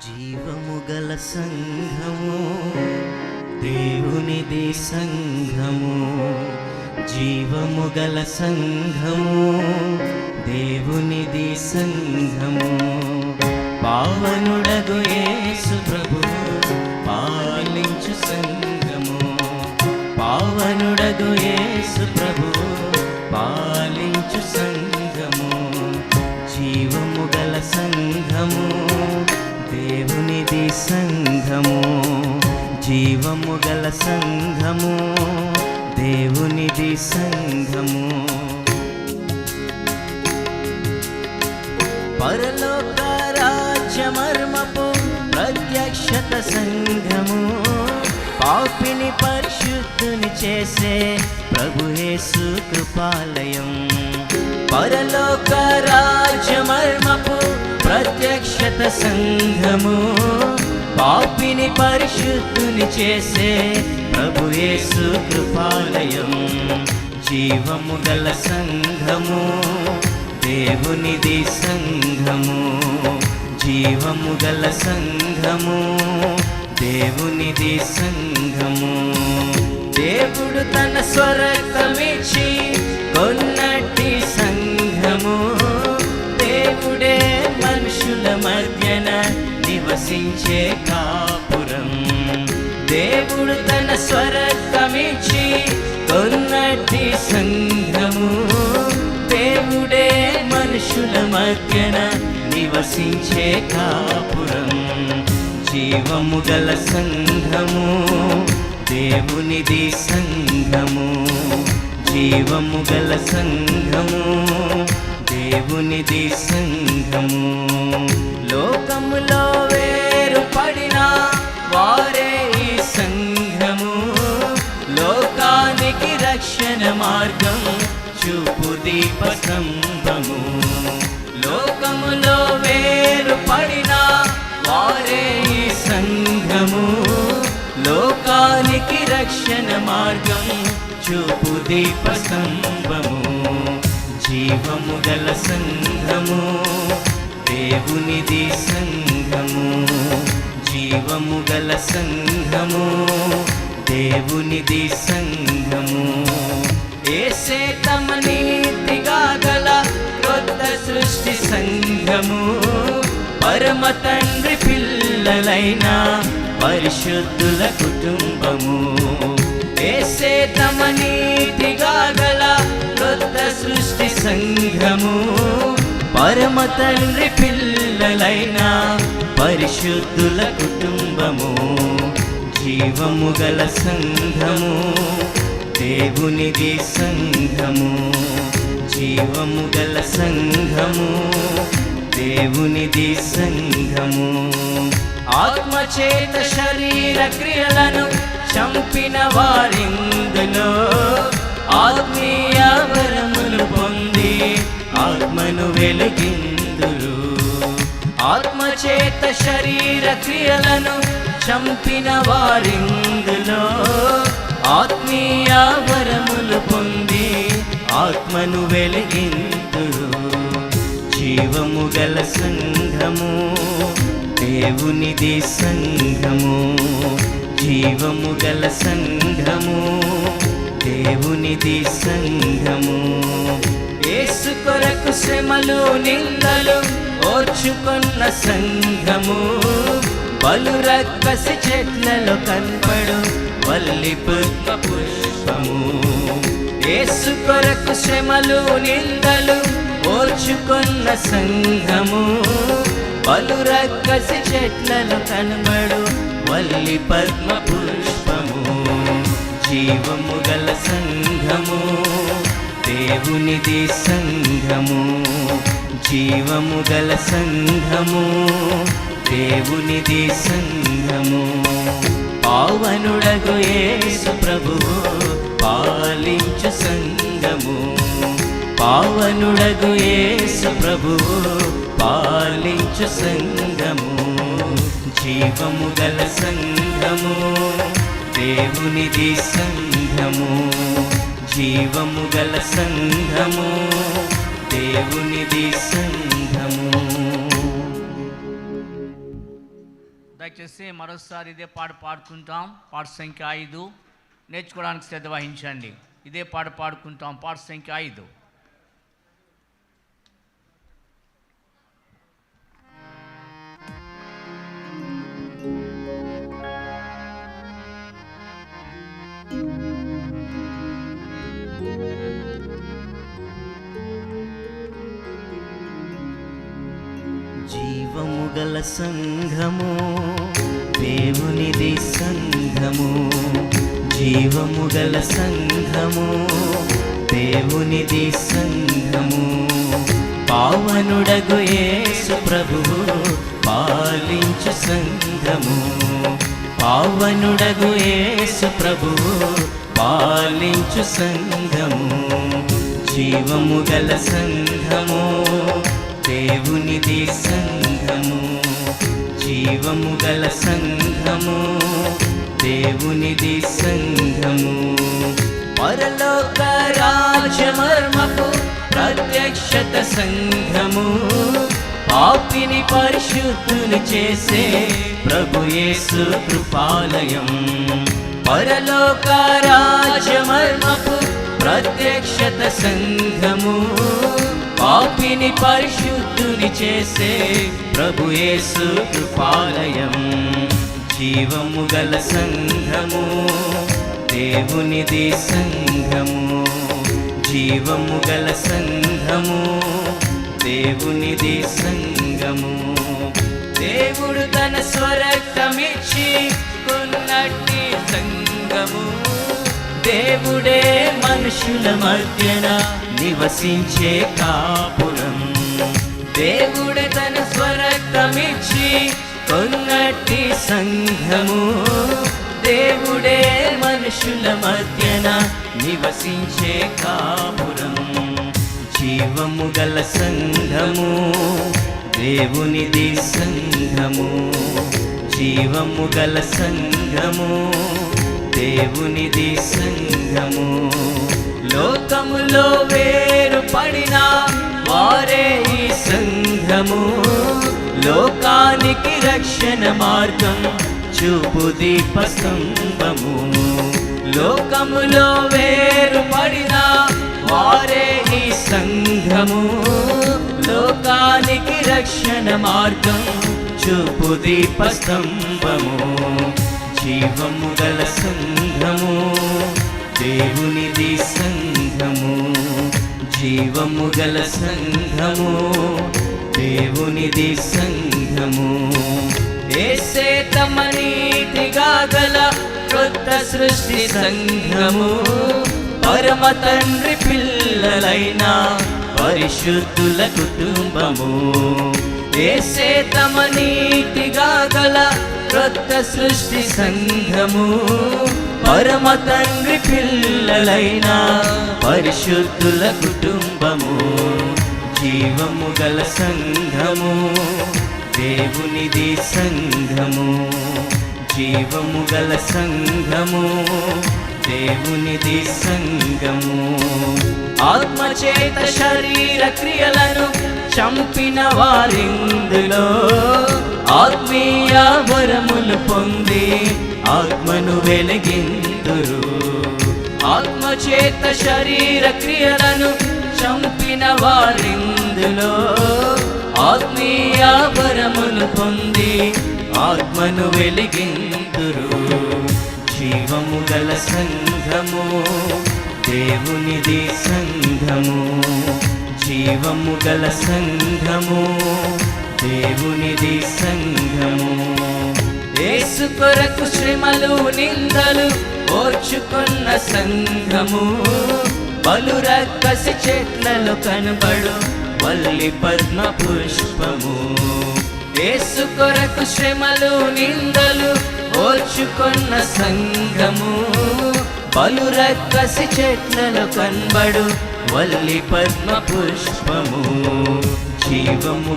జీవము గల సంఘము దేవునిది సంఘము జీవము గల సంఘము. జీవము గల సంఘము దేవునిది సంఘము. పరలోక రాజ్యమర్మపు ప్రత్యక్షత సంఘము పాపిని పరిశుద్ధుని చేసే ప్రభు యేసు కృపాలయం. పరలోక రాజ్యమర్మపు ప్రత్యక్షత సంఘము పాపిని పరిశుద్ధుని చేసే ప్రభు యేసు కృపాలయం. జీవము గల సంఘము దేవునిది సంఘము. జీవము గల సంఘము దేవునిది సంఘము. దేవుడు తన స్వరక్తమిచ్చి కొన్నటి సంఘము. దేవుడే మనుషుల మధ్యన నివసించే కొన్నట్టి సంఘము దేవుడే మనుషుల మధ్యన నివసించే కాపురం. జీవము గల సంఘము దేవునిది సంఘము. జీవము గల సంఘము దేవునిది సంఘము. మార్గం చూపు దీపసంభము లోకములో వేరు పడిన వారే ఈ సంఘము. లోకానికి రక్షణ మార్గం చూపు దీపసంభము జీవము గల సంఘము దేవునిది సంఘము. జీవము గల సంఘము దేవునిది సంఘము ఏసే తమ నీతిగా గల కొత్త సృష్టి సంఘము పరమ తండ్రి పిల్లలైన పరిశుద్ధుల కుటుంబము. ఏసే తమ నీతిగా గల కొత్త సృష్టి సంఘము పరమ తండ్రి పిల్లలైన పరిశుద్ధుల కుటుంబము. జీవము గల సంఘము దేవునిది సంఘము జీవము గల సంఘము దేవునిది సంఘము. ఆత్మచేత శరీర క్రియలను చంపిన వారిందులో ఆత్మీయ వరములు పొంది ఆత్మను వెలిగిందురు. ఆత్మచేత శరీర క్రియలను చంపిన వారిందులు వెలిగింతుడు జీవము గల సంఘము దేవునిది సంఘము. జీవము గల సంఘము దేవునిది సంఘము. యేసు కొరకు శ్రమలు నిందలు ఓర్చుకున్న సంఘము. బలు రక్కసి చెట్లలో కనపడు వల్లి పుష్ప పుష్పము. యేసు కొరకు శ్రమలు నిందలు ఓర్చుకున్న సంఘము. పలు రక్కసి చెట్లలో కనబడు వల్లి పద్మ పుష్పము. జీవము గల సంఘము దేవునిది సంఘము. జీవము గల సంఘము దేవునిది సంఘము. పావనుడగు యేసు ప్రభువు. పాలించు సంఘము పావనుడగు యేసు ప్రభు పాలించు సంఘము జీవము గల సంఘము దేవునిది సంఘము. జీవము గల సంఘము దేవునిది సంఘము. దయచేసి మరోసారి ఇదే పాట పాడుకుంటాం. పాట సంఖ్య ఐదు. నేర్చుకోవడానికి శ్రద్ధ వహించండి. ఇదే పాట పాడుకుంటాం. పాట సంఖ్య ఐదు. జీవము గల సంఘము దేవునిది సంఘము. జీవము గల సంఘము దేవునిది సంఘము. పావనుడగు యేసు ప్రభువు పాలించు సంఘము. పావనుడగు యేసు ప్రభువు పాలించు సంఘము. జీవము గల సంఘము దేవునిది సంఘము. జీవము గల సంఘము దేవునిది సంఘము. పరలోక రాజమర్మపు ప్రత్యక్షత సంఘము. పాపిని పరిశుద్ధులు చేసే ప్రభుయేసు కృపాలయం. పరలోక రాజమర్మపు ప్రత్యక్షత సంఘము. పాపిని పరిశుద్ధుని చేసే ప్రభుయేసు కృపాలయం. జీవము గల సంఘము దేవునిది సంఘము. జీవము గల సంఘము దేవునిది సంఘము. దేవుడు తన స్వరక్తమిచ్చి కొన్నట్టి సంఘము. దేవుడే మనుషుల మధ్యన నివసించే కాపురం. దేవుడే తన స్వరక్తమిచ్చి కొన్నటి సంఘము. దేవుడే మనుషుల మధ్యన నివసించే కాపురం. జీవము గల సంఘము దేవునిది సంఘము. జీవము గల సంఘము దేవునిది సంఘము. లోకములో వేరు పడిన వారే ఈ సంఘము. లోకానికి రక్షణ మార్గం చూపు దీప స్తంభము లోకములో వేరు పడిన వారే ఈ సంఘము. లోకానికి రక్షణ మార్గం చూపు దీప స్తంభము జీవము గల సంఘము దేవునిది సంఘము. జీవము గల సంఘము దేవునిది సంఘము. ఏసే తమ నీతిగా గల కొత్త సృష్టి సంఘము. పరమ తండ్రి పిల్లలైన పరిశుద్ధుల కుటుంబము. ఏసే తమ నీతిగా గల కొత్త సృష్టి సంఘము. పరమ తండ్రి పిల్లలైన పరిశుద్ధుల కుటుంబము. జీవము గల సంఘము దేవునిది సంఘము. జీవము గల సంఘము దేవునిది సంఘము. ఆత్మచేత శరీర క్రియలను చంపిన వారిందులో ఆత్మీయ వరములు పొంది ఆత్మను వెలిగిందురు ఆత్మచేత శరీర క్రియలను చంపిన వారిందులో ఆత్మీయ వరములు పొంది ఆత్మను వెలిగిందురు. జీవము గల సంఘము దేవునిది సంఘము. జీవము గల సంఘము దేవునిది సంఘము. యేసు కొరకు శ్రమలు నిందలు ఓర్చుకున్న సంఘము. బలు రక్కసి చెట్లలో కనబడు వల్లి పద్మ పుష్పము. ఏసు కొరకు శ్రమలు నిందలు ఓర్చుకున్న సంగము పలు రక్కసి చెట్లలో కనబడు వల్లి పద్మ పుష్పము. జీవము